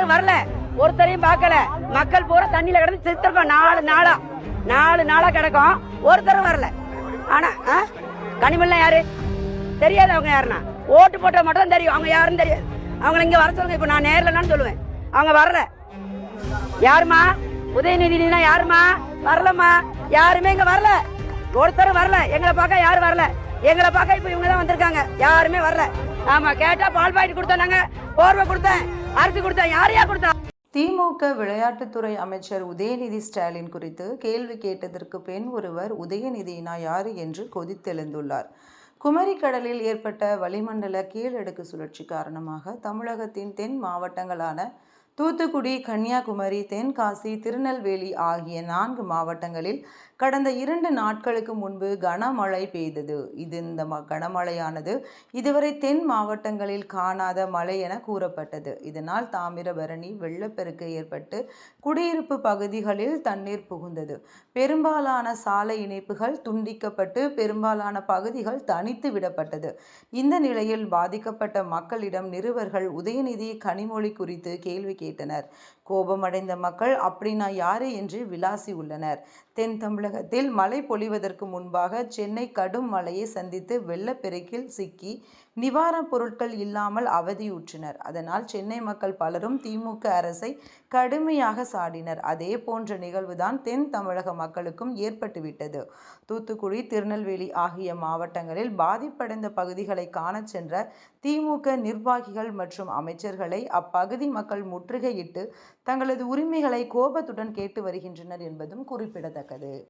யாரும் வரல. ஒருத்தரையும் பார்க்கல. மக்கள் பூரா தண்ணியில கிடந்து சித்திருக்கோம் நாலு நாளா. நாலு நாளா கிடக்கும். ஒருத்தரும் வரல. ஆனா ஆ? யாரு? தெரியாது அவங்க யாருன்னா. ஓட்டு போட்டா மட்டும் தான் தெரியும். அவங்க யாருன்னு தெரியாது. அவங்கள இங்க வர சொல்லுங்க. இப்ப நான் நேர்லன்னு சொல்லுவேன். அவங்க வரல. யாருமா? உதயநிதினா யாருமா? வரலம்மா. யாருமே இங்க வரல. ஒருத்தரும் வரல. எங்களை பார்க்க யாரும் வரல. எங்களை பார்க்க இப்ப இவங்க தான் வந்திருக்காங்க. யாருமே வரல. ஆமா கேட்டா பால் பாக்கெட் கொடுத்தோம் நாங்க. போர்வை கொடுத்தேன் அரிசி கொடுத்தேன் யாரையா கொடுத்தா? திமுக விளையாட்டுத்துறை அமைச்சர் உதயநிதி ஸ்டாலின் குறித்து கேள்வி கேட்டதற்கு பெண் ஒருவர் உதயநிதினா யாரு என்று கொதித்தெழுந்துள்ளார். குமரி கடலில் ஏற்பட்ட வளிமண்டல கீழடுக்கு சுழற்சி காரணமாக தமிழகத்தின் தென் மாவட்டங்களான தூத்துக்குடி கன்னியாகுமரி தென்காசி திருநெல்வேலி ஆகிய நான்கு மாவட்டங்களில் கடந்த இரண்டு நாட்களுக்கு முன்பு கனமழை பெய்தது. இது இந்த ம- கனமழையானது இதுவரை தென் மாவட்டங்களில் காணாத மழை என கூறப்பட்டது. இதனால் தாமிரபரணி வெள்ளப்பெருக்கு ஏற்பட்டு குடியிருப்பு பகுதிகளில் தண்ணீர் புகுந்தது. பெரும்பாலான சாலை இணைப்புகள் துண்டிக்கப்பட்டு பெரும்பாலான பகுதிகள் தனித்து விடப்பட்டது. இந்த நிலையில் பாதிக்கப்பட்ட மக்களிடம் நிருபர்கள் உதயநிதி கனிமொழி குறித்து கேள்வி கேட்டனர் கோபமடைந்த மக்கள் அப்படின்னா யாரு? என்று விளாசி உள்ளனர். தென் தமிழகத்தில் மழை பொழிவதற்கு முன்பாக சென்னை கடும் மழையை சந்தித்து வெள்ளப்பெருக்கில் சிக்கி நிவாரணப் பொருட்கள் இல்லாமல் அவதியுற்றனர். அதனால் சென்னை மக்கள் பலரும் திமுக அரசை கடுமையாக சாடினர். அதே போன்ற நிகழ்வுதான் தென் தமிழக மக்களுக்கும் ஏற்பட்டுவிட்டது. தூத்துக்குடி திருநெல்வேலி ஆகிய மாவட்டங்களில் பாதிப்படைந்த பகுதிகளை காண சென்ற திமுக நிர்வாகிகள் மற்றும் அமைச்சர்களை அப்பகுதி மக்கள் முற்றுகையிட்டு தங்களது உரிமைகளை கோபத்துடன் கேட்டு வருகின்றனர் என்பதும் குறிப்பிடத்தக்கது.